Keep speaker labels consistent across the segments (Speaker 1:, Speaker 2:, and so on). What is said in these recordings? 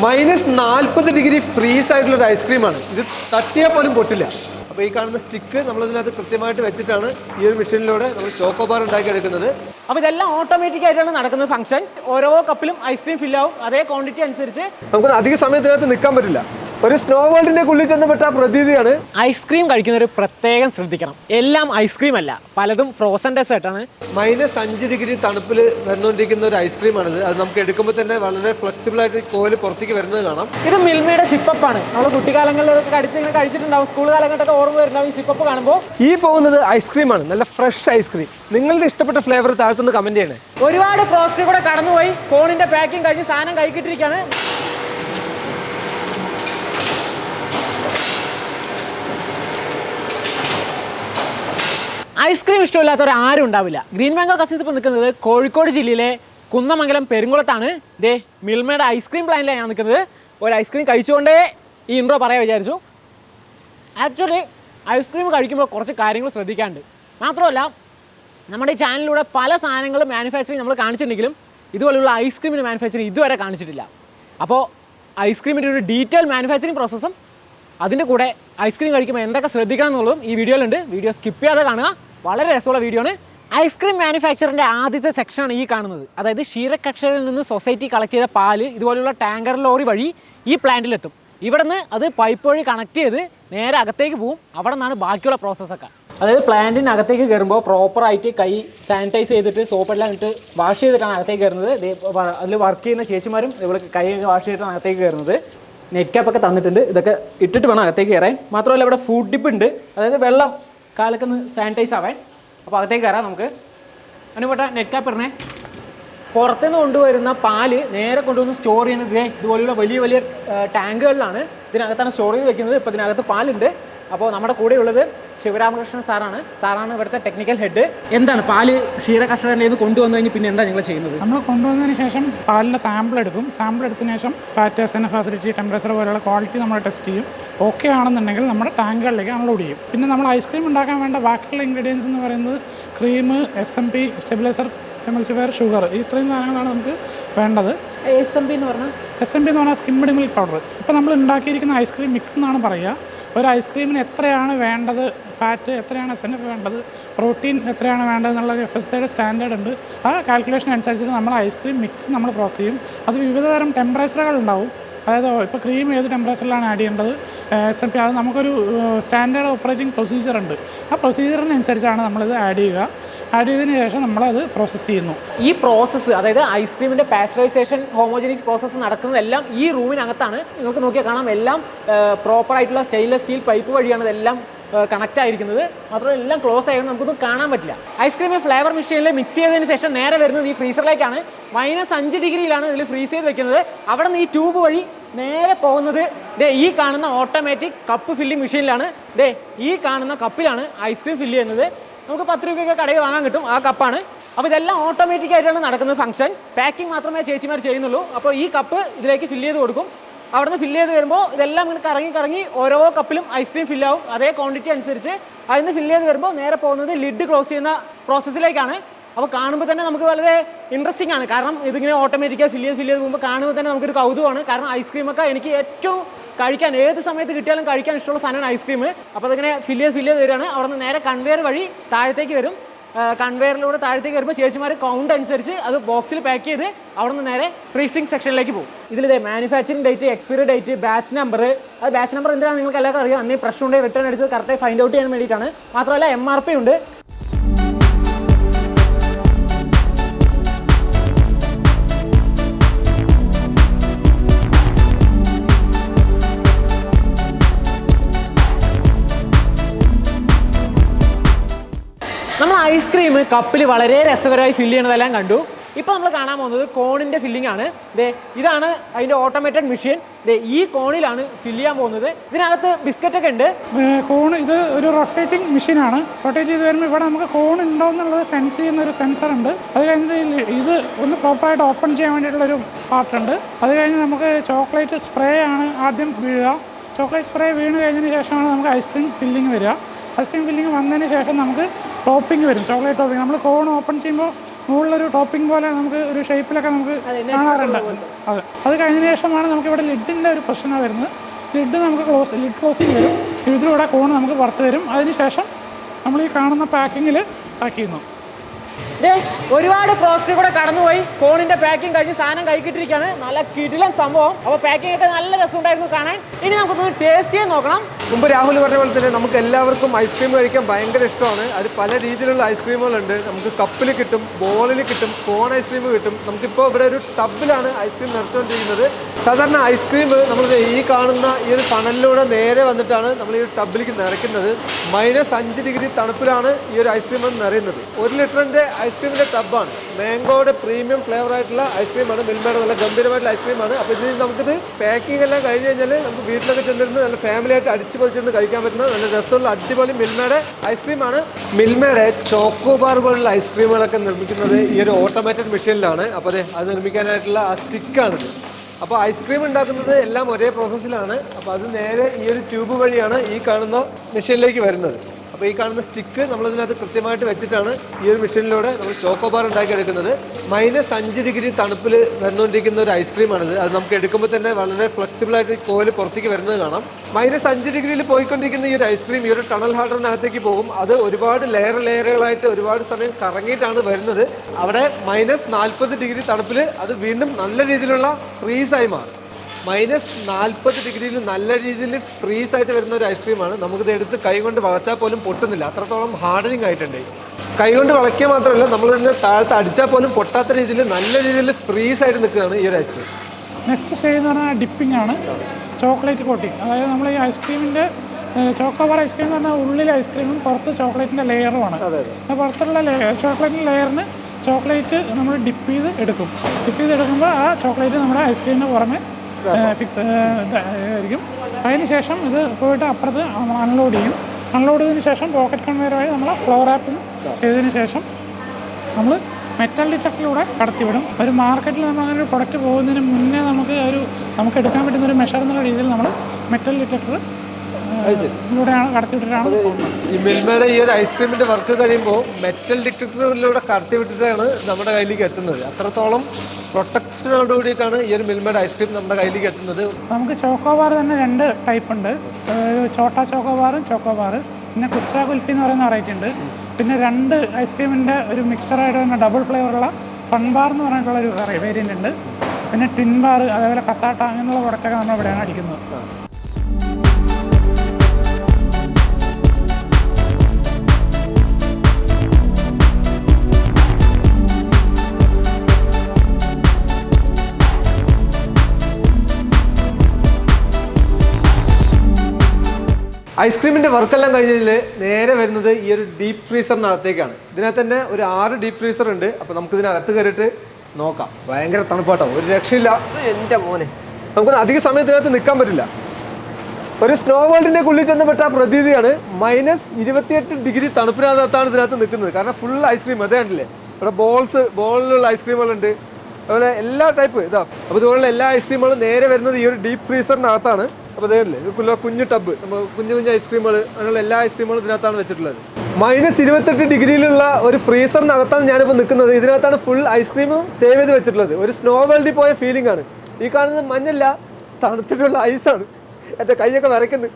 Speaker 1: Minus നാൽപ്പത് degree freeze ആയിട്ടുള്ള ഒരു ഐസ്ക്രീമാണ്. ഇത് തട്ടിയാൽ പോലും പൊട്ടില്ല. അപ്പോൾ ഈ കാണുന്ന സ്റ്റിക്ക് നമ്മൾ ഇതിനകത്ത് കൃത്യമായിട്ട് വെച്ചിട്ടാണ് ഈ ഒരു മെഷീനിലൂടെ നമ്മൾ ചോക്കോബാർ ഉണ്ടാക്കിയെടുക്കുന്നത്.
Speaker 2: അപ്പോൾ ഇതെല്ലാം ഓട്ടോമാറ്റിക് ആയിട്ടാണ് നടക്കുന്നത് ഫംഗ്ഷൻ ഓരോ കപ്പിലും ഐസ്ക്രീം ഫിൽ ആവും. അതേ ക്വാണ്ടിറ്റി അനുസരിച്ച്
Speaker 1: നമുക്ക് അധിക സമയത്തിനകത്ത് നിൽക്കാൻ പറ്റില്ല. ഒരു സ്നോ വേൾഡിന്റെ ഉള്ളിൽ ചെന്നപ്പെട്ട പ്രതീതിയാണ്.
Speaker 2: ഐസ്ക്രീം കഴിക്കുന്നവർ പ്രത്യേകം ശ്രദ്ധിക്കണം. എല്ലാം ഐസ്ക്രീം അല്ല. പലതും ഫ്രോസൺ ഡെസേർട്ട് ആണ്.
Speaker 1: മൈനസ് അഞ്ച് ഡിഗ്രി തണുപ്പിൽ വന്നുകൊണ്ടിരിക്കുന്ന ഒരു ഐസ്ക്രീം ആണ് അത് നമുക്ക് എടുക്കുമ്പോൾ തന്നെ വളരെ ഫ്ലെക്സിബിൾ ആയിട്ട് കോൽ പുറത്തേക്ക് വരുന്നത് കാണാം.
Speaker 2: ഇത് മിൽമയുടെ സിപ്പപ്പ് ആണ്. നമ്മൾ കുട്ടിക്കാലങ്ങളിലൊക്കെ കടിച്ച് ഇങ്ങനെ കഴിച്ചിട്ടുണ്ടാവും. സ്കൂൾ കാലഘട്ടമൊക്കെ ഓർമ്മ വരുന്നുണ്ടാവും ഈ സിപ്പപ്പ് കാണുമ്പോൾ
Speaker 1: ഈ പോകുന്നത് ഐസ്ക്രീം ആണ്. നല്ല ഫ്രഷ് ഐസ്ക്രീം നിങ്ങളുടെ ഇഷ്ടപ്പെട്ട ഫ്ലേവർ താഴ്ത്തുന്ന കമന്റ് ചെയ്യണേ.
Speaker 2: ഒരുപാട് പ്രോസസ് കൂടെ കടന്നുപോയി. കോണിന്റെ പാക്കിംഗ് കഴിഞ്ഞ് സാധനം കൈക്കിട്ടിരിക്കുകയാണ് ഐസ്ക്രീം ഇഷ്ടമില്ലാത്തവർ ആരും ഉണ്ടാവില്ല. ഗ്രീൻ മാംഗോ കസിൻസ് ഇപ്പോൾ നിൽക്കുന്നത് കോഴിക്കോട് ജില്ലയിലെ കുന്നമംഗലം പെരുങ്കുളത്താണ്. ദേ മിൽമയുടെ ഐസ്ക്രീം പ്ലാനിലാണ് ഞാൻ നിൽക്കുന്നത്. ഒരു ഐസ്ക്രീം കഴിച്ചുകൊണ്ടേ ഈ ഇൻട്രോ പറയാൻ വിചാരിച്ചു. ആക്ച്വലി ഐസ്ക്രീം കഴിക്കുമ്പോൾ കുറച്ച് കാര്യങ്ങൾ ശ്രദ്ധിക്കാണ്ട് മാത്രമല്ല നമ്മുടെ ഈ ചാനലിലൂടെ പല സാധനങ്ങളും മാനുഫാക്ചറിങ് നമ്മൾ കാണിച്ചിട്ടുണ്ടെങ്കിലും ഇതുപോലുള്ള ഐസ്ക്രീമിന്റെ മാനുഫാക്ചറിങ് ഇതുവരെ കാണിച്ചിട്ടില്ല. അപ്പോൾ ഐസ്ക്രീമിന്റെ ഒരു ഡീറ്റെയിൽ മാനുഫാക്ചറിങ് പ്രോസസ്സും അതിന്റെ കൂടെ ഐസ്ക്രീം കഴിക്കുമ്പോൾ എന്തൊക്കെ ശ്രദ്ധിക്കണം എന്നുള്ളതും ഈ വീഡിയോയിലുണ്ട് വീഡിയോ സ്കിപ്പ് ചെയ്യാതെ കാണുക. വളരെ രസമുള്ള വീഡിയോ ആണ്. ഐസ്ക്രീം മാനുഫാക്ചറിന്റെ ആദ്യത്തെ സെക്ഷനാണ് ഈ കാണുന്നത്. അതായത് ക്ഷീരകക്ഷയിൽ നിന്ന് സൊസൈറ്റി കളക്ട് ചെയ്ത പാൽ ഇതുപോലെയുള്ള ടാങ്കർ ലോറി വഴി ഈ പ്ലാന്റിലെത്തും ഇവിടെ നിന്ന് അത് പൈപ്പ് വഴി കണക്ട് ചെയ്ത് നേരെ അകത്തേക്ക് പോവും. അവിടെ നിന്നാണ് ബാക്കിയുള്ള പ്രോസസ്സൊക്കെ അതായത് പ്ലാന്റിന് അകത്തേക്ക് കയറുമ്പോൾ പ്രോപ്പറായിട്ട് കൈ സാനിറ്റൈസ് ചെയ്തിട്ട് സോപ്പെല്ലാം ഇട്ട് വാഷ് ചെയ്തിട്ടാണ് അകത്തേക്ക് കയറുന്നത്. അതിൽ വർക്ക് ചെയ്യുന്ന ചേച്ചിമാരും ഇവിടെ കൈ വാഷ് ചെയ്തിട്ടാണ് അകത്തേക്ക് കയറുന്നത്. നെറ്റ് ക്യാപ്പൊക്കെ തന്നിട്ടുണ്ട്. ഇതൊക്കെ ഇട്ടിട്ട് വേണം അകത്തേക്ക് കയറാൻ. മാത്രമല്ല ഇവിടെ ഫുഡ് ഡിപ്പ് ഉണ്ട്. അതായത് വെള്ളം. കാലൊക്കെ ഒന്ന് സാനിറ്റൈസ് ആവാൻ. അപ്പോൾ അകത്തേക്ക് കയറാം നമുക്ക്. അനുപേട്ട നെറ്റ് കാപ്പറിനെ പുറത്തുനിന്ന് കൊണ്ടുവരുന്ന പാൽ നേരെ കൊണ്ടുവന്ന് സ്റ്റോർ ചെയ്യുന്നത് ഇതേ ഇതുപോലുള്ള വലിയ വലിയ ടാങ്കുകളിലാണ് ഇതിനകത്താണ് സ്റ്റോർ ചെയ്ത് വെക്കുന്നത്. ഇപ്പോൾ ഇതിനകത്ത് പാലുണ്ട്. അപ്പോൾ നമ്മുടെ കൂടെയുള്ളത് ശിവരാമകൃഷ്ണൻ സാറാണ്. സാറാണ് ഇവിടുത്തെ ടെക്നിക്കൽ ഹെഡ് എന്താണ് പാൽ ക്ഷീര കർഷകരുടെ ഇത് കൊണ്ടുവന്നു കഴിഞ്ഞ് പിന്നെ എന്താ നിങ്ങൾ ചെയ്യുന്നത്?
Speaker 3: നമ്മൾ കൊണ്ടുവന്നതിന് ശേഷം പാലിന്റെ സാമ്പിൾ എടുക്കും. സാമ്പിൾ എടുത്തതിന് ശേഷം ഫാറ്റ് എഫ് ടെമ്പറേച്ചർ പോലെയുള്ള ക്വാളിറ്റി നമ്മൾ ടെസ്റ്റ് ചെയ്യും. ഓക്കെ ആണെന്നുണ്ടെങ്കിൽ നമ്മുടെ ടാങ്കുകളിലേക്ക് അൺലോഡ് ചെയ്യും. പിന്നെ നമ്മൾ ഐസ്ക്രീം ഉണ്ടാക്കാൻ വേണ്ട ബാക്കിയുള്ള ഇൻഗ്രീഡിയൻസ് എന്ന് പറയുന്നത് cream S M P stabiliser emulsifier sugar ഇത്രയും സാധനങ്ങളാണ് നമുക്ക് വേണ്ടത്.
Speaker 2: എസ് എം പി എന്ന് പറഞ്ഞാൽ
Speaker 3: എസ് എം പി എന്ന് പറഞ്ഞാൽ സ്കിംഡ് മിൽക്ക് പൗഡർ ഇപ്പോൾ നമ്മൾ ഉണ്ടാക്കിയിരിക്കുന്ന ഐസ്ക്രീം മിക്സ് എന്നാണ് പറയുക. ഒരു ഐസ്ക്രീമിന് എത്രയാണ് വേണ്ടത്? ഫാറ്റ് എത്രയാണ് എസ് എൻ എഫ് വേണ്ടത്? പ്രോട്ടീൻ എത്രയാണ് വേണ്ടത് എന്നുള്ള എഫ് എസ് ഐയുടെ സ്റ്റാൻഡേർഡ് ഉണ്ട്. ആ കാൽക്കുലേഷൻ അനുസരിച്ചിട്ട് നമ്മൾ ഐസ്ക്രീം മിക്സ് നമ്മൾ പ്രോസസ് ചെയ്യും. അത് വിവിധതരം ടെമ്പറേച്ചറുകൾ ഉണ്ടാവും. അതായത് ഇപ്പോൾ ക്രീം ഏത് ടെമ്പറേച്ചറിലാണ് ആഡ് ചെയ്യേണ്ടത്? എസ് എം പി അത് നമുക്കൊരു സ്റ്റാൻഡേർഡ് ഓപ്പറേറ്റിംഗ് പ്രൊസീജിയർ ഉണ്ട്. ആ പ്രൊസീജിയറിനനുസരിച്ചാണ് നമ്മളിത് ആഡ് ചെയ്യുക. ആഡ് ചെയ്തതിന് ശേഷം നമ്മളത് പ്രോസസ്സ് ചെയ്യുന്നു.
Speaker 2: ഈ പ്രോസസ്സ് അതായത് ഐസ്ക്രീമിന്റെ പാസ്ചറൈസേഷൻ ഹോമോജനിക് പ്രോസസ്സ് നടക്കുന്നതെല്ലാം ഈ റൂമിനകത്താണ് നിങ്ങൾക്ക് നോക്കിയാൽ കാണാം എല്ലാം പ്രോപ്പറായിട്ടുള്ള സ്റ്റെയിൻലെസ് സ്റ്റീൽ പൈപ്പ് വഴിയാണ് ഇതെല്ലാം കണക്ട് ആയിരിക്കുന്നത്. മാത്രമല്ല എല്ലാം ക്ലോസ് ആയതുകൊണ്ട് നമുക്കൊന്നും കാണാൻ പറ്റില്ല. ഐസ്ക്രീം ഫ്ലേവർ മെഷീനിൽ മിക്സ് ചെയ്തതിന് ശേഷം നേരെ വരുന്നത് ഈ ഫ്രീസറിലേക്കാണ് മൈനസ് അഞ്ച് ഡിഗ്രിയിലാണ് ഇതിൽ ഫ്രീസ് ചെയ്ത് വെക്കുന്നത്. അവിടെ നിന്ന് ഈ ട്യൂബ് വഴി നേരെ പോകുന്നത് ദേ ഈ കാണുന്ന ഓട്ടോമാറ്റിക് കപ്പ് ഫില്ലിംഗ് മെഷീനിലാണ് ദേ ഈ കാണുന്ന കപ്പിലാണ് ഐസ്ക്രീം ഫില്ല് ചെയ്യുന്നത്. നമുക്ക് പത്ത് രൂപയൊക്കെ കടയിൽ വാങ്ങാൻ കിട്ടും ആ കപ്പാണ് അപ്പോൾ ഇതെല്ലാം ഓട്ടോമാറ്റിക് ആയിട്ടാണ് നടക്കുന്നത് ഫംഗ്ഷൻ പാക്കിംഗ് മാത്രമേ ചേച്ചിമാർ ചെയ്യുന്നുള്ളൂ. അപ്പോൾ ഈ കപ്പ് ഇതിലേക്ക് ഫില്ല് ചെയ്ത് കൊടുക്കും. അവിടുന്ന് ഫില്ല് ചെയ്ത് വരുമ്പോൾ ഇതെല്ലാം ഇങ്ങനെ കറങ്ങി കറങ്ങി ഓരോ കപ്പിലും ഐസ്ക്രീം ഫില്ല് ആവും. അതേ ക്വാണ്ടിറ്റി അനുസരിച്ച് അതിൽ നിന്ന് ഫില്ല് ചെയ്ത് വരുമ്പോൾ നേരെ പോകുന്നത് ലിഡ് ക്ലോസ് ചെയ്യുന്ന പ്രോസസ്സിലേക്കാണ് അപ്പോൾ കാണുമ്പോൾ തന്നെ നമുക്ക് വളരെ ഇൻട്രസ്റ്റിംഗ് ആണ്. കാരണം ഇതിങ്ങനെ ഓട്ടോമാറ്റിക്കായി ഫില്ല് ചെയ്ത് ഫില്ല് ചെയ്ത് പോകുമ്പോൾ കാണുമ്പോൾ തന്നെ നമുക്കൊരു കൗതുകമാണ്. കാരണം ഐസ്ക്രീമൊക്കെ എനിക്ക് ഏറ്റവും കഴിക്കാൻ ഏത് സമയത്ത് കിട്ടിയാലും കഴിക്കാൻ ഇഷ്ടമുള്ള സാധനമാണ് ഐസ്ക്രീം അപ്പോൾ അതിങ്ങനെ ഫില്ല് ചെയ്ത് ഫില്ല് ചെയ്ത് വരികയാണ്. അവിടെ നിന്ന് നേരെ കൺവെയർ വഴി താഴത്തേക്ക് വരും. കൺവെയറിലൂടെ താഴത്തേക്ക് വരുമ്പോൾ ചേച്ചിമാർ കൗണ്ട് അനുസരിച്ച് അത് ബോക്സിൽ പാക്ക് ചെയ്ത് അവിടെ നിന്ന് നേരെ ഫ്രീസിംഗ് സെക്ഷനിലേക്ക് പോകും. ഇതിലിതേ ഇതേ manufacturing date expiry date batch number അത് ബാച്ച് നമ്പർ എന്തിനാണ് നിങ്ങൾക്ക് എല്ലാവർക്കും അറിയാം. അന്നേ പ്രശ്നം ഉണ്ടെങ്കിൽ റിട്ടേൺ അടിച്ചത് കറക്റ്റായി ഫൈൻഡ് ഔട്ട് ചെയ്യാൻ വേണ്ടിയിട്ടാണ്. മാത്രമല്ല എം ആർ പി ഉണ്ട്. കപ്പിൽ വളരെ രസകരമായി ഫില്ല് ചെയ്യണതെല്ലാം കണ്ടു. ഇപ്പോൾ നമ്മൾ കാണാൻ പോകുന്നത് കോണിന്റെ ഫില്ലിംഗ് ആണ്. ദേ ഇതാണ് അതിന്റെ ഓട്ടോമേറ്റഡ് മെഷീൻ ദേ ഈ കോണിലാണ് ഫില്ല് ചെയ്യാൻ പോകുന്നത്. ഇതിനകത്ത് ബിസ്ക്കറ്റ് ഒക്കെ ഉണ്ട്.
Speaker 3: കോൺ ഇത് ഒരു റൊട്ടേറ്റിംഗ് മെഷീനാണ് റൊട്ടേറ്റ് ചെയ്ത് വരുമ്പോൾ ഇവിടെ നമുക്ക് കോൺ ഉണ്ടോ എന്നുള്ളത് സെൻസ് ചെയ്യുന്ന ഒരു സെൻസർ ഉണ്ട്. അത് കഴിഞ്ഞിട്ട് ഇത് ഒന്ന് പ്രോപ്പറായിട്ട് ഓപ്പൺ ചെയ്യാൻ വേണ്ടിയിട്ടുള്ള ഒരു പാർട്ട് ഉണ്ട്. അത് കഴിഞ്ഞ് നമുക്ക് ചോക്ലേറ്റ് സ്പ്രേ ആണ് ആദ്യം വീഴുക. ചോക്ലേറ്റ് സ്പ്രേ വീണ് കഴിഞ്ഞതിന് ശേഷമാണ് നമുക്ക് ഐസ്ക്രീം ഫില്ലിംഗ് വരിക. ഐസ്ക്രീം ഫില്ലിംഗ് വന്നതിന് ശേഷം നമുക്ക് ടോപ്പിംഗ് വരും. Chocolate topping. നമ്മൾ കോൺ ഓപ്പൺ ചെയ്യുമ്പോൾ മുകളിലൊരു ടോപ്പിംഗ് പോലെ നമുക്ക് ഒരു ഷേപ്പിലൊക്കെ നമുക്ക് കാണാറുണ്ട്. അതെ. അത് കഴിഞ്ഞതിന് ശേഷമാണ് നമുക്ക് ഇവിടെ ലിഡിന്റെ ഒരു പ്രശ്നം വരുന്നത്. ലിഡ് നമുക്ക് ക്ലോസ് ലിഡ് ക്ലോസിങ് വരും. ഇതിലൂടെ കോൺ നമുക്ക് പുറത്ത് വരും. അതിന് ശേഷം നമ്മൾ ഈ കാണുന്ന പാക്കിങ്ങിൽ പാക്ക് ചെയ്യുന്നു.
Speaker 2: ഒരുപാട് പ്രോസസ് കൂടെ കടന്നുപോയി. കോണിന്റെ പാക്കിംഗ് കഴിഞ്ഞ് സാധനം കൈക്കിട്ടിരിക്കുകയാണ് നല്ല കിടിലൻ സംഭവം. അപ്പോൾ പാക്കിംഗ് ഒക്കെ നല്ല രസമുണ്ടായിരുന്നു കാണാൻ. ഇനി നമുക്കൊന്ന് ടേസ്റ്റ് ചെയ്യാൻ നോക്കണം.
Speaker 1: മുമ്പ് രാഹുൽ പറഞ്ഞ പോലെ തന്നെ നമുക്ക് എല്ലാവർക്കും ഐസ്ക്രീം കഴിക്കാൻ ഭയങ്കര ഇഷ്ടമാണ്. അത് പല രീതിയിലുള്ള ഐസ്ക്രീമുകളുണ്ട് നമുക്ക് കപ്പിൽ കിട്ടും ബോളിൽ കിട്ടും കോൺ ഐസ്ക്രീം കിട്ടും. നമുക്കിപ്പോൾ ഇവിടെ ഒരു ടബിലാണ് ഐസ്ക്രീം നിറച്ചുകൊണ്ടിരിക്കുന്നത് സാധാരണ ഐസ്ക്രീം നമ്മൾ ഈ കാണുന്ന ഈ ഒരു തണലിലൂടെ നേരെ വന്നിട്ടാണ് നമ്മൾ ഈ ടബിലേക്ക് നിറയ്ക്കുന്നത്. മൈനസ് അഞ്ച് ഡിഗ്രി തണുപ്പിലാണ് ഈ ഒരു ഐസ്ക്രീം നിറയുന്നത്. ഒരു ലിറ്ററിന്റെ ഐസ്ക്രീമിന്റെ ടബാണ് മാംഗോയുടെ പ്രീമിയം ഫ്ലേവർ ആയിട്ടുള്ള ഐസ്ക്രീമാണ് മിൽമയുടെ നല്ല ഗംഭീരമായിട്ടുള്ള ഐസ്ക്രീമാണ് അപ്പോൾ ഇതിൽ നമുക്കിത് പാക്കിംഗ് എല്ലാം കഴിഞ്ഞ് കഴിഞ്ഞാൽ നമുക്ക് വീട്ടിലൊക്കെ ചെന്നിരുന്ന് നല്ല ഫാമിലിയായിട്ട് അടിച്ച് പൊളിച്ചിരുന്ന് കഴിക്കാൻ പറ്റുന്ന നല്ല രസമുള്ള അടിപൊളി മിൽമയുടെ ഐസ്ക്രീമാണ്. മിൽമയുടെ ചോക്കോബാർ പോലുള്ള ഐസ്ക്രീമുകളൊക്കെ നിർമ്മിക്കുന്നത് ഈ ഒരു ഓട്ടോമാറ്റഡ് മെഷീനിലാണ്. അപ്പോൾ അതെ അത് നിർമ്മിക്കാനായിട്ടുള്ള ആ സ്റ്റിക്കാണിത്. അപ്പോൾ ഐസ്ക്രീം ഉണ്ടാക്കുന്നത് എല്ലാം ഒരേ പ്രോസസ്സിലാണ് അപ്പോൾ അത് നേരെ ഈ ഒരു ട്യൂബ് വഴിയാണ് ഈ കാണുന്ന മെഷീനിലേക്ക് വരുന്നത്. അപ്പോൾ ഈ കാണുന്ന സ്റ്റിക്ക് നമ്മൾ ഇതിനകത്ത് കൃത്യമായിട്ട് വെച്ചിട്ടാണ് ഈ ഒരു മെഷീനിലൂടെ നമ്മൾ ചോക്കോബാർ ഉണ്ടാക്കിയെടുക്കുന്നത്. മൈനസ് അഞ്ച് ഡിഗ്രി തണുപ്പിൽ വന്നുകൊണ്ടിരിക്കുന്ന ഒരു ഐസ്ക്രീമാണിത് അത് നമുക്ക് എടുക്കുമ്പോൾ തന്നെ വളരെ ഫ്ലെക്സിബിൾ ആയിട്ട് കോൽ പുറത്തേക്ക് വരുന്നത് കാണാം. മൈനസ് അഞ്ച് ഡിഗ്രിയിൽ പോയിക്കൊണ്ടിരിക്കുന്ന ഈ ഒരു ഐസ്ക്രീം ഈ ഒരു ടണൽ ഹാർഡറിനകത്തേക്ക് പോകും. അത് ഒരുപാട് ലെയർ ലെയറുകളായിട്ട് ഒരുപാട് സമയം കറങ്ങിയിട്ടാണ് വരുന്നത്. അവിടെ മൈനസ് നാൽപ്പത് ഡിഗ്രി തണുപ്പിൽ അത് വീണ്ടും നല്ല രീതിയിലുള്ള ഫ്രീസായി മാറും. മൈനസ് നാൽപ്പത് ഡിഗ്രിയിൽ നല്ല രീതിയിൽ ഫ്രീസ് ആയിട്ട് വരുന്ന ഒരു ഐസ്ക്രീമാണ് നമുക്കിത് എടുത്ത് കൈ കൊണ്ട് വളച്ചാൽ പോലും പൊട്ടുന്നില്ല. അത്രത്തോളം ഹാർഡനിങ് ആയിട്ടുണ്ട്. കൈ കൊണ്ട് വളയ്ക്കുക മാത്രമല്ല നമ്മൾ തന്നെ താഴത്ത് അടിച്ചാൽ പോലും പൊട്ടാത്ത രീതിയിൽ നല്ല രീതിയിൽ ഫ്രീസ് ആയിട്ട് നിൽക്കുകയാണ് ഈ ഒരു ഐസ്ക്രീം
Speaker 3: നെക്സ്റ്റ് സ്റ്റേജ് എന്ന് പറഞ്ഞാൽ ഡിപ്പിംഗ് ആണ്. ചോക്ലേറ്റ് കോട്ടിങ് അതായത് നമ്മൾ ഈ ഐസ്ക്രീമിന്റെ ചോക്കോബാർ ഐസ്ക്രീം എന്ന് പറഞ്ഞാൽ ഉള്ളിൽ ഐസ്ക്രീമും പുറത്ത് ചോക്ലേറ്റിന്റെ ലെയറുമാണ് പുറത്തുള്ള ചോക്ലേറ്റിന്റെ ലെയറിന് ചോക്ലേറ്റ് നമ്മൾ ഡിപ്പ് ചെയ്ത് എടുക്കും. ഡിപ്പ് ചെയ്ത് എടുക്കുമ്പോൾ ആ ചോക്ലേറ്റ് നമ്മുടെ ഐസ്ക്രീമിന് പുറമെ ഫിക്സ് ആയിരിക്കും അതിന് ശേഷം ഇത് പോയിട്ട് അപ്പുറത്ത് അൺലോഡ് ചെയ്യും. അൺലോഡ് ചെയ്തതിന് ശേഷം പോക്കറ്റ് കൺവെയർ വഴി നമ്മൾ ഫ്ലോർ ആപ്പിൽ ചെയ്തതിന് ശേഷം നമ്മൾ മെറ്റൽ ഡിറ്റക്ടറിലൂടെ കടത്തിവിടും. ഒരു മാർക്കറ്റിൽ നമ്മൾ അങ്ങനെ ഒരു പ്രൊഡക്റ്റ് പോകുന്നതിന് മുന്നേ നമുക്ക് ഒരു നമുക്ക് എടുക്കാൻ പറ്റുന്ന ഒരു മെഷർ എന്നുള്ള രീതിയിൽ നമ്മൾ മെറ്റൽ ഡിറ്റക്ടർ
Speaker 1: ഈ മിൽമയുടെ ഈ ഒരു ഐസ്ക്രീമിന്റെ വർക്ക് കഴിയുമ്പോൾ മെറ്റൽ ഡിറ്റക്ടറിലൂടെ കടത്തി വിട്ടിട്ടാണ് നമ്മുടെ കയ്യിലേക്ക് എത്തുന്നത്. അത്രത്തോളം പ്രൊട്ടക്ഷനോട് കൂടിയിട്ടാണ് ഈ ഒരു മിൽമയുടെ ഐസ്ക്രീം നമ്മുടെ കയ്യിലേക്ക് എത്തുന്നത്.
Speaker 3: നമുക്ക് ചോക്കോബാർ തന്നെ രണ്ട് ടൈപ്പ് ഉണ്ട്. ചോട്ടാ ചോക്കോബാറും ചോക്കോബാർ പിന്നെ കുച്ച കുൽഫി എന്ന് പറയുന്ന വെറൈറ്റി ഉണ്ട്. പിന്നെ രണ്ട് ഐസ്ക്രീമിന്റെ ഒരു മിക്സറായിട്ട് തന്നെ ഡബിൾ ഫ്ലേവറുള്ള ഫൺ ബാർ എന്ന് പറഞ്ഞിട്ടുള്ള ഒരു വേരിയന്റ് ഉണ്ട്. പിന്നെ ടിൻ ബാർ അതേപോലെ കസാട്ട അങ്ങനെയുള്ള പ്രൊഡക്റ്റൊക്കെ നമ്മൾ ഇവിടെയാണ് അടിക്കുന്നത്.
Speaker 1: ഐസ്ക്രീമിന്റെ വർക്കെല്ലാം കഴിഞ്ഞതിൽ നേരെ വരുന്നത് ഈ ഒരു ഡീപ്പ് ഫ്രീസറിനകത്തേക്കാണ് ഇതിനകത്ത് തന്നെ ഒരു ആറ് ഡീപ്പ് ഫ്രീസർ ഉണ്ട്. അപ്പോൾ നമുക്ക് ഇതിനകത്ത് കയറിയിട്ട് നോക്കാം. ഭയങ്കര തണുപ്പാട്ടോ. ഒരു രക്ഷയില്ല. എന്റെ മോനെ. നമുക്ക് അധിക സമയത്തിനകത്ത് നിൽക്കാൻ പറ്റില്ല. ഒരു സ്നോ വേൾഡിന്റെ ഉള്ളിൽ ചെന്നപ്പെട്ട പ്രതീതിയാണ് മൈനസ് ഇരുപത്തിയെട്ട് ഡിഗ്രി തണുപ്പിനകത്താണ് ഇതിനകത്ത് നിൽക്കുന്നത്. കാരണം ഫുൾ ഐസ്ക്രീം. അതേ കണ്ടില്ലേ? ഇവിടെ ബോൾസ് ബോളിലുള്ള ഐസ്ക്രീമുകളുണ്ട്. അതുപോലെ എല്ലാ ടൈപ്പ് ഇതാ. അപ്പോൾ ഇതുപോലുള്ള എല്ലാ ഐസ്ക്രീമുകളും നേരെ വരുന്നത് ഈ ഒരു ഡീപ്പ് ഫ്രീസറിനകത്താണ് അപ്പോൾ അതേ കണ്ടില്ലേ ഇത് കുഞ്ഞു ടബ് നമ്മൾ കുഞ്ഞു കുഞ്ഞു ഐസ്ക്രീമുകൾ അങ്ങനെയുള്ള എല്ലാ ഐസ്ക്രീമുകളും ഇതിനകത്താണ് വെച്ചിട്ടുള്ളത്. മൈനസ് ഇരുപത്തെട്ട് ഡിഗ്രിയിലുള്ള ഒരു ഫ്രീസറിനകത്താണ് ഞാനിപ്പോൾ നിൽക്കുന്നത് ഇതിനകത്താണ് ഫുൾ ഐസ്ക്രീമും സേവ് ചെയ്ത് വെച്ചിട്ടുള്ളത്. ഒരു സ്നോ വേൾഡിൽ പോയ ഫീലിംഗ് ആണ്. ഈ കാണുന്നത് മഞ്ഞല്ല തണുത്തിട്ടുള്ള ഐസാണ് എന്റെ കൈയൊക്കെ വിറയ്ക്കുന്നു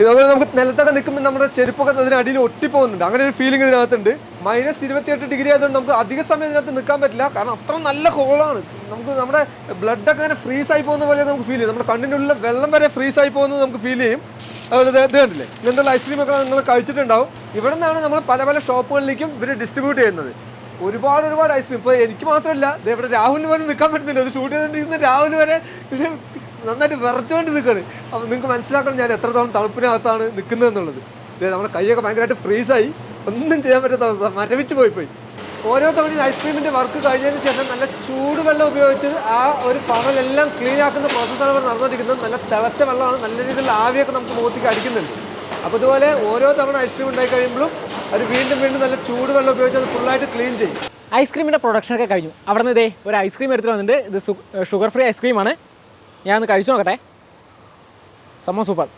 Speaker 1: ഇതുപോലെ നമുക്ക് നിലത്തൊക്കെ നിൽക്കുമ്പോൾ നമ്മുടെ ചെരുപ്പൊക്കെ അതിന് അടിയിൽ ഒട്ടിപ്പോകുന്നുണ്ട്. അങ്ങനെ ഒരു ഫീലിംഗ് ഇതിനകത്തുണ്ട്. മൈനസ് ഇരുപത്തിയെട്ട് ഡിഗ്രി ആയതുകൊണ്ട് നമുക്ക് അധിക സമയം ഇതിനകത്ത് നിൽക്കാൻ പറ്റില്ല. കാരണം അത്ര നല്ല കോളാണ് നമുക്ക് നമ്മുടെ ബ്ലഡൊക്കെ അങ്ങനെ ഫ്രീസ് ആയി പോകുന്ന പോലെ നമുക്ക് ഫീൽ ചെയ്യും. നമ്മുടെ കണ്ണിന്റെ ഉള്ളിൽ വെള്ളം വരെ ഫ്രീസ് ആയി പോകുന്നത് നമുക്ക് ഫീൽ ചെയ്യും. അതുപോലെ ഇത് കണ്ടില്ലേ? ഇങ്ങനത്തെ ഐസ്ക്രീമൊക്കെ നിങ്ങൾ കഴിച്ചിട്ടുണ്ടാവും. ഇവിടെ നിന്നാണ് നമ്മൾ പല പല ഷോപ്പുകളിലേക്കും ഇവർ ഡിസ്ട്രിബ്യൂട്ട് ചെയ്യുന്നത്. ഒരുപാട് ഒരുപാട് ഐസ്ക്രീം ഇപ്പോൾ എനിക്ക് മാത്രമല്ല ഇവിടെ രാഹുലിന് പോലും നിൽക്കാൻ പറ്റുന്നില്ല. അത് ഷൂട്ട് ചെയ്തുകൊണ്ടിരിക്കുന്ന രാഹുൽ വരെ നന്നായിട്ട് വിറച്ചുകൊണ്ട് നിൽക്കുകയാണ് അപ്പോൾ നിങ്ങൾക്ക് മനസ്സിലാക്കണം ഞാൻ എത്രത്തോളം തണുപ്പിനകത്താണ് നിൽക്കുന്നത് എന്നുള്ളത് നമ്മുടെ കൈയൊക്കെ ഭയങ്കരമായിട്ട് ഫ്രീസായി. ഒന്നും ചെയ്യാൻ പറ്റാത്ത അവസ്ഥ. മരവിച്ച് പോയി പോയി. ഓരോ തവണയും ഐസ്ക്രീമിന്റെ വർക്ക് കഴിഞ്ഞതിന് ശേഷം നല്ല ചൂടുവെള്ളം ഉപയോഗിച്ച് ആ ഒരു പണലെല്ലാം ക്ലീൻ ആക്കുന്ന പ്രോസസ്സാണ് ഇവിടെ നടന്നുകൊണ്ടിരിക്കുന്നത് നല്ല തിളച്ച വെള്ളമാണ്. നല്ല രീതിയിൽ ആവിയൊക്കെ നമുക്ക് മുഖത്തേക്ക് അടിക്കുന്നുണ്ട്. അപ്പോൾ ഇതുപോലെ ഓരോ തവണ ഐസ്ക്രീം ഉണ്ടായി കഴിയുമ്പോഴും അത് വീണ്ടും വീണ്ടും നല്ല ചൂടുവെള്ളം ഉപയോഗിച്ച് അത് ഫുള്ളായിട്ട് ക്ലീൻ ചെയ്യും.
Speaker 2: ഐസ്ക്രീമിന്റെ പ്രൊഡക്ഷനൊക്കെ കഴിഞ്ഞു. അവിടെ നിന്ന് ഇതേ ഒരു ഐസ്ക്രീം എടുത്തിട്ട് വന്നിട്ടുണ്ട്. ഇത് ഷുഗർ ഫ്രീ ഐസ്ക്രീമാണ് ഞാൻ ഒന്ന് കഴിച്ചു നോക്കട്ടെ. സംഭവം സൂപ്പർ.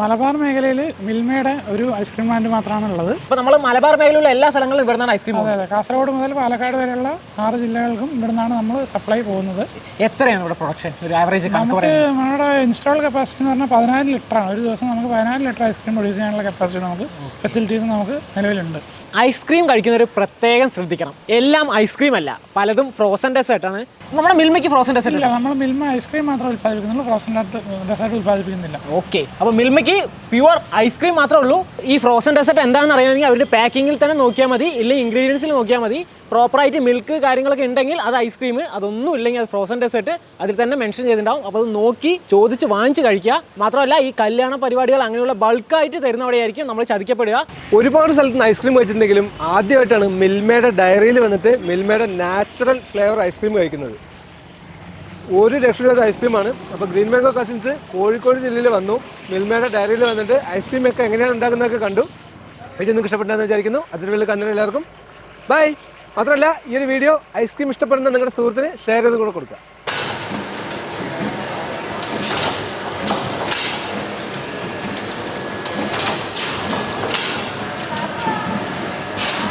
Speaker 3: മലബാർ മേഖലയിൽ മിൽമയുടെ ഒരു ഐസ്ക്രീം പ്ലാന്റ് മാത്രമാണ് ഉള്ളത്
Speaker 2: അപ്പോൾ നമ്മൾ മലബാർ മേഖലയിലുള്ള എല്ലാ സ്ഥലങ്ങളിലും ഇവിടെ നിന്നാണ് ഐസ്ക്രീം
Speaker 3: അതെ അതെ. കാസർഗോഡ് മുതൽ പാലക്കാട് വരെയുള്ള ആറ് ജില്ലകൾക്കും ഇവിടുന്നാണ് നമ്മൾ സപ്ലൈ പോകുന്നത്.
Speaker 2: എത്രയാണ് ഇവിടെ പ്രൊഡക്ഷൻ ഒരു ആവറേജ്
Speaker 3: നമുക്ക് നമ്മുടെ ഇൻസ്റ്റാൾ കപ്പാസിറ്റി എന്ന് പറഞ്ഞാൽ പതിനായിരം ലിറ്ററാണ് ഒരു ദിവസം നമുക്ക് പതിനായിരം ലിറ്റർ ഐസ്ക്രീം പ്രൊഡ്യൂസ് ചെയ്യാനുള്ള കപ്പാസിറ്റി നമുക്ക് ഫെസിലിറ്റീസ് നമുക്ക് നിലവിലുണ്ട്.
Speaker 2: ഐസ്ക്രീം കഴിക്കുന്നവർ പ്രത്യേകം ശ്രദ്ധിക്കണം. എല്ലാം ഐസ്ക്രീം അല്ല. പലതും ഫ്രോസൺ ഡെസേർട്ട് ആണ്. നമ്മുടെ മിൽമയ്ക്ക് ഫ്രോസൺ ഡെസേർട്ട്
Speaker 3: ഇല്ല നമ്മൾ മിൽമ ഐസ്ക്രീം മാത്രമേ ഉത്പാദിപ്പിക്കുന്നുള്ളൂ ഫ്രോസൺ ഡെസേർട്ട് ഉത്പാദിപ്പിക്കുന്നില്ല
Speaker 2: ഓക്കെ അപ്പോൾ മിൽമയ്ക്ക് പ്യുവർ ഐസ്ക്രീം മാത്രമേ ഉള്ളൂ. ഈ ഫ്രോസൺ ഡെസേർട്ട് എന്താണെന്ന് അറിയണമെങ്കിൽ അവരുടെ പാക്കിങ്ങിൽ തന്നെ നോക്കിയാൽ മതി. ഇല്ലെങ്കിൽ ഇൻഗ്രീഡിയൻസിൽ നോക്കിയാൽ മതി. പ്രോപ്പറായിട്ട് മിൽക്ക് കാര്യങ്ങളൊക്കെ ഉണ്ടെങ്കിൽ അത് ഐസ്ക്രീം അതൊന്നും ഇല്ലെങ്കിൽ അത് ഫ്രോസൺ ഡെസേർട്ട് അതിൽ തന്നെ മെൻഷൻ ചെയ്തിട്ടുണ്ടാവും. അപ്പോൾ അത് നോക്കി ചോദിച്ച് വാങ്ങിച്ച് കഴിക്കുക. മാത്രമല്ല ഈ കല്യാണ പരിപാടികൾ അങ്ങനെയുള്ള ബൾക്കായിട്ട് തരുന്നവിടെയായിരിക്കും നമ്മൾ ചതിക്കപ്പെടുക.
Speaker 1: ഒരുപാട് സ്ഥലത്ത് നിന്ന് ഐസ്ക്രീം കഴിച്ചിട്ടുണ്ടെങ്കിലും ആദ്യമായിട്ടാണ് മിൽമയുടെ ഡയറിയിൽ വന്നിട്ട് മിൽമയുടെ നാച്ചുറൽ ഫ്ലേവർ ഐസ്ക്രീം കഴിക്കുന്നത്. ഒരു രക്ഷയില്ലാത്ത ഐസ്ക്രീമാണ് അപ്പോൾ ഗ്രീൻ മാംഗോ കസിൻസ് കോഴിക്കോട് ജില്ലയിൽ വന്നു. മിൽമയുടെ ഡയറിയിൽ വന്നിട്ട് ഐസ്ക്രീം ഒക്കെ എങ്ങനെയാണ് ഉണ്ടാക്കുന്നതൊക്കെ കണ്ടു. വീഡിയോ നിങ്ങൾക്ക് ഇഷ്ടപ്പെട്ടെന്ന് വിചാരിക്കുന്നു. അതിന് വലിയ കന്നഡ എല്ലാവർക്കും ബൈ മാത്രമല്ല ഈ ഒരു വീഡിയോ ഐസ്ക്രീം ഇഷ്ടപ്പെടുന്ന നിങ്ങളുടെ സുഹൃത്തിന് ഷെയർ ചെയ്ത് കൂടെ കൊടുക്കുക.